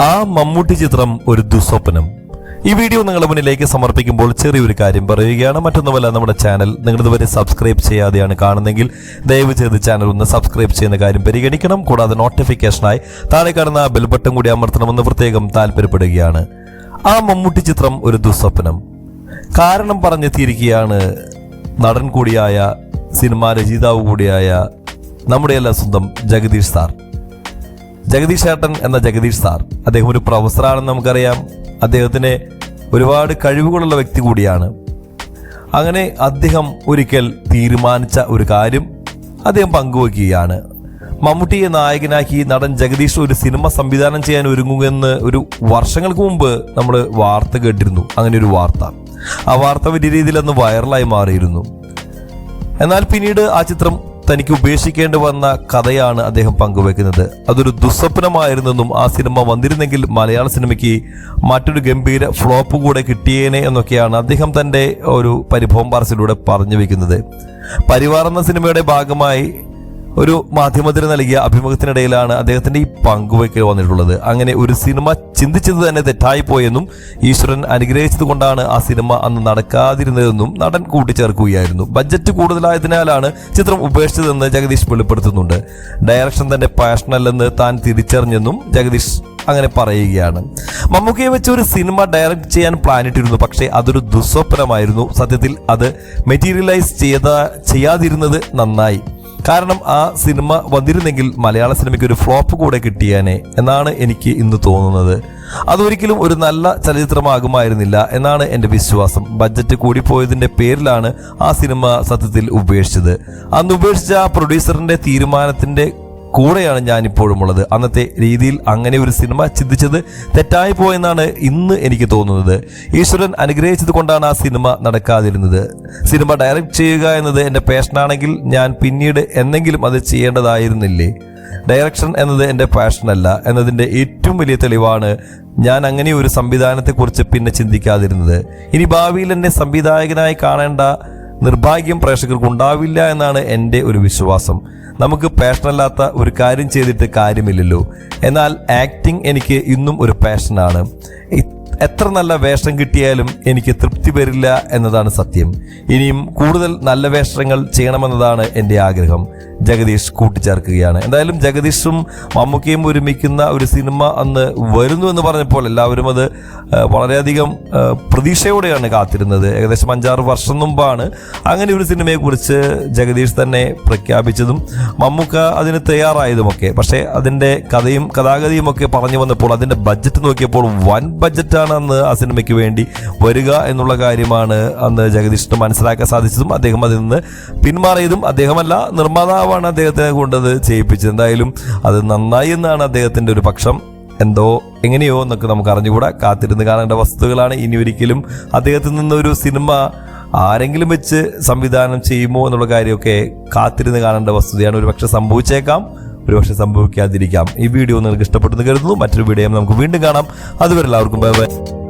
ആ മമ്മൂട്ടി ചിത്രം ഒരു ദുസ്വപ്നം. ഈ വീഡിയോ നിങ്ങളുടെ മുന്നിലേക്ക് സമർപ്പിക്കുമ്പോൾ ചെറിയൊരു കാര്യം പറയുകയാണ്. മറ്റൊന്നുമല്ല നമ്മുടെ ചാനൽ നിങ്ങൾ ഇതുവരെ സബ്സ്ക്രൈബ് ചെയ്യാതെയാണ് കാണുന്നെങ്കിൽ ദയവ് ചെയ്ത് ചാനൽ ഒന്ന് സബ്സ്ക്രൈബ് ചെയ്യുന്ന കാര്യം പരിഗണിക്കണം. കൂടാതെ നോട്ടിഫിക്കേഷനായി താഴെ കാണുന്ന ബെൽ ബട്ടൺ കൂടി അമർത്തണമെന്ന് പ്രത്യേകം താല്പര്യപ്പെടുകയാണ്. ആ മമ്മൂട്ടി ചിത്രം ഒരു ദുസ്വപ്നം. കാരണം പറഞ്ഞെത്തിയിരിക്കുകയാണ് നടൻ കൂടിയായ സിനിമാ രചയിതാവ് കൂടിയായ നമ്മുടെയെല്ലാം സ്വന്തം ജഗദീഷ് സാർ. ജഗദീഷ് ഏട്ടൻ എന്ന ജഗദീഷ് സാർ. അദ്ദേഹം ഒരു പ്രൊഫസറാണെന്ന് നമുക്കറിയാം. അദ്ദേഹത്തിന് ഒരുപാട് കഴിവുകളുള്ള വ്യക്തി കൂടിയാണ്. അങ്ങനെ അദ്ദേഹം ഒരിക്കൽ തീരുമാനിച്ച ഒരു കാര്യം അദ്ദേഹം പങ്കുവയ്ക്കുകയാണ്. മമ്മൂട്ടിയെ നായകനാക്കി നടൻ ജഗദീഷ് ഒരു സിനിമ സംവിധാനം ചെയ്യാൻ ഒരുങ്ങുമെന്ന് ഒരു വർഷങ്ങൾക്ക് മുമ്പ് നമ്മൾ വാർത്ത കേട്ടിരുന്നു. അങ്ങനെ ഒരു വാർത്ത. ആ വാർത്ത വലിയ രീതിയിൽ അന്ന് വൈറലായി മാറിയിരുന്നു. എന്നാൽ പിന്നീട് ആ ചിത്രം തനിക്ക് ഉപേക്ഷിക്കേണ്ടി വന്ന കഥയാണ് അദ്ദേഹം പങ്കുവെക്കുന്നത്. അതൊരു ദുസ്വപ്നമായിരുന്നെന്നും ആ സിനിമ വന്നിരുന്നെങ്കിൽ മലയാള സിനിമയ്ക്ക് മറ്റൊരു ഗംഭീര ഫ്ലോപ്പ് കൂടെ കിട്ടിയേനെ എന്നൊക്കെയാണ് അദ്ദേഹം തന്റെ ഒരു പരിഭവം പാർസലിലൂടെ പറഞ്ഞു വെക്കുന്നത്. പരിവാർ എന്ന സിനിമയുടെ ഭാഗമായി ഒരു മാധ്യമത്തിന് നൽകിയ അഭിമുഖത്തിനിടയിലാണ് അദ്ദേഹത്തിന്റെ ഈ പങ്കുവയ്ക്കൽ വന്നിട്ടുള്ളത്. അങ്ങനെ ഒരു സിനിമ ചിന്തിച്ചത് തന്നെ തെറ്റായിപ്പോയെന്നും ഈശ്വരൻ അനുഗ്രഹിച്ചത് കൊണ്ടാണ് ആ സിനിമ അന്ന് നടക്കാതിരുന്നതെന്നും നടൻ കൂട്ടിച്ചേർക്കുകയായിരുന്നു. ബജറ്റ് കൂടുതലായതിനാലാണ് ചിത്രം ഉപേക്ഷിച്ചതെന്ന് ജഗദീഷ് വെളിപ്പെടുത്തുന്നുണ്ട്. ഡയറക്ഷൻ തന്റെ പാഷനല്ലെന്ന് താൻ തിരിച്ചറിഞ്ഞെന്നും ജഗദീഷ് അങ്ങനെ പറയുകയാണ്. മമ്മൂക്കയെ വെച്ച് ഒരു സിനിമ ഡയറക്റ്റ് ചെയ്യാൻ പ്ലാൻ ഇട്ടിരുന്നു പക്ഷേ അതൊരു ദുസ്വപ്നമായിരുന്നു. സത്യത്തിൽ അത് മെറ്റീരിയലൈസ് ചെയ്ത ചെയ്യാതിരുന്നത് നന്നായി. കാരണം ആ സിനിമ വന്നിരുന്നെങ്കിൽ മലയാള സിനിമയ്ക്ക് ഒരു ഫ്ലോപ്പ് കൂടെ കിട്ടിയേനെ എന്നാണ് എനിക്ക് ഇന്ന് തോന്നുന്നത്. അതൊരിക്കലും ഒരു നല്ല ചലച്ചിത്രമാകുമായിരുന്നില്ല എന്നാണ് എന്റെ വിശ്വാസം. ബഡ്ജറ്റ് കൂടിപ്പോയതിന്റെ പേരിലാണ് ആ സിനിമ സത്യത്തിൽ ഉപേക്ഷിച്ചത്. അന്ന് ഉപേക്ഷിച്ച ആ പ്രൊഡ്യൂസറിന്റെ തീരുമാനത്തിന്റെ കൂടെയാണ് ഞാൻ ഇപ്പോഴും ഉള്ളത് അന്നത്തെ രീതിയിൽ അങ്ങനെ ഒരു സിനിമ ചിന്തിച്ചത് തെറ്റായി പോയെന്നാണ് ഇന്ന് എനിക്ക് തോന്നുന്നത്. ഈശ്വരൻ അനുഗ്രഹിച്ചത് കൊണ്ടാണ് ആ സിനിമ നടക്കാതിരുന്നത്. സിനിമ ഡയറക്റ്റ് ചെയ്യുക എന്നത് എന്റെ പാഷനാണെങ്കിൽ ഞാൻ പിന്നീട് എന്തെങ്കിലും അത് ചെയ്യേണ്ടതായിരുന്നില്ലേ? ഡയറക്ഷൻ എന്നത് എന്റെ പാഷനല്ല എന്നതിന്റെ ഏറ്റവും വലിയ തെളിവാണ് ഞാൻ അങ്ങനെ ഒരു സംവിധാനത്തെക്കുറിച്ച് പിന്നെ ചിന്തിക്കാതിരുന്നത്. ഇനി ഭാവിയിൽ എന്നെ സംവിധായകനായി കാണേണ്ട നിർഭാഗ്യം പ്രേക്ഷകർക്ക് ഉണ്ടാവില്ല എന്നാണ് എന്റെ ഒരു വിശ്വാസം. നമുക്ക് പാഷനല്ലാത്ത ഒരു കാര്യം ചെയ്തിട്ട് കാര്യമില്ലല്ലോ. എന്നാൽ ആക്ടിങ് എനിക്ക് ഇന്നും ഒരു പാഷനാണ് എത്ര നല്ല വേഷം കിട്ടിയാലും എനിക്ക് തൃപ്തി വരില്ല എന്നതാണ് സത്യം. ഇനിയും കൂടുതൽ നല്ല വേഷങ്ങൾ ചെയ്യണമെന്നതാണ് എന്റെ ആഗ്രഹം. ജഗദീഷ് കൂട്ടിച്ചേർക്കുകയാണ്. എന്തായാലും ജഗദീഷും മമ്മൂക്കയും ഒരുമിക്കുന്ന ഒരു സിനിമ അന്ന് വരുന്നു എന്ന് പറഞ്ഞപ്പോൾ എല്ലാവരും അത് വളരെയധികം പ്രതീക്ഷയോടെയാണ് കാത്തിരുന്നത്. ഏകദേശം അഞ്ചാറ് വർഷം മുമ്പാണ് അങ്ങനെ ഒരു സിനിമയെക്കുറിച്ച് ജഗദീഷ് തന്നെ പ്രഖ്യാപിച്ചതും മമ്മൂക്ക അതിന് തയ്യാറായതുമൊക്കെ. പക്ഷേ അതിന്റെ കഥയും കഥാഗതിയും ഒക്കെ പറഞ്ഞു വന്നപ്പോൾ അതിന്റെ ബഡ്ജറ്റ് നോക്കിയപ്പോൾ വൻ ബഡ്ജറ്റാണ് അന്ന് ആ സിനിമയ്ക്ക് വേണ്ടി വരിക എന്നുള്ള കാര്യമാണ് അന്ന് ജഗദീഷിന് മനസ്സിലാക്കാൻ സാധിച്ചതും അദ്ദേഹം അതിൽ നിന്ന് പിന്മാറിയതും അദ്ദേഹമല്ല നിർമ്മാതാവാണ് അദ്ദേഹത്തെ കൊണ്ടത് ചെയ്യിപ്പിച്ചത്. എന്തായാലും അത് നന്നായി എന്നാണ് അദ്ദേഹത്തിന്റെ ഒരു പക്ഷം. എന്തോ എങ്ങനെയോ എന്നൊക്കെ നമുക്ക് അറിഞ്ഞുകൂടാ. കാത്തിരുന്ന് കാണേണ്ട വസ്തുക്കളാണ് ഇനി ഒരിക്കലും അദ്ദേഹത്തിൽ നിന്നൊരു സിനിമ ആരെങ്കിലും വെച്ച് സംവിധാനം ചെയ്യുമോ എന്നുള്ള കാര്യമൊക്കെ കാത്തിരുന്ന് കാണേണ്ട വസ്തുതയാണ്. ഒരു പക്ഷെ സംഭവിച്ചേക്കാം. ഒരുപക്ഷെ സംഭവിക്കാതിരിക്കാം. ഈ വീഡിയോ നിങ്ങൾക്ക് ഇഷ്ടപ്പെട്ടെന്ന് കരുതുന്നു. മറ്റൊരു വീഡിയോ നമുക്ക് വീണ്ടും കാണാം. അതുവരെ എല്ലാവർക്കും ബൈ ബൈ.